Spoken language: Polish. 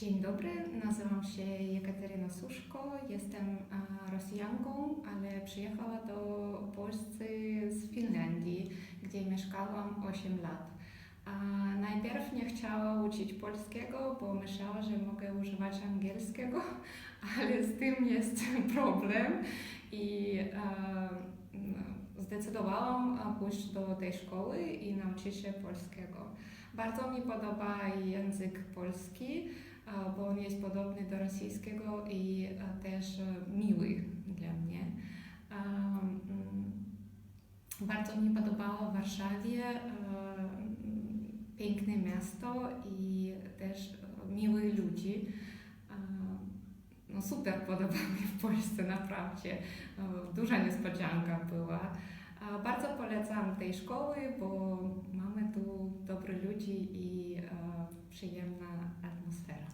Dzień dobry, nazywam się Jekateryna Suszko, jestem Rosjanką, ale przyjechała do Polski z Finlandii, gdzie mieszkałam 8 lat. Najpierw nie chciała uczyć polskiego, bo myślała, że mogę używać angielskiego, ale z tym jest problem i no, zdecydowałam pójść do tej szkoły i nauczyć się polskiego. Bardzo mi podoba język polski, bo on jest podobny do rosyjskiego i też e, miły dla mnie. Mm, Bardzo mi podobało w Warszawie. e, Piękne miasto i też e, miły ludzi. No super podoba mi w Polsce, naprawdę. Duża niespodzianka była. Bardzo polecam tej szkoły, bo mamy tu dobrych ludzi i przyjemna atmosfera.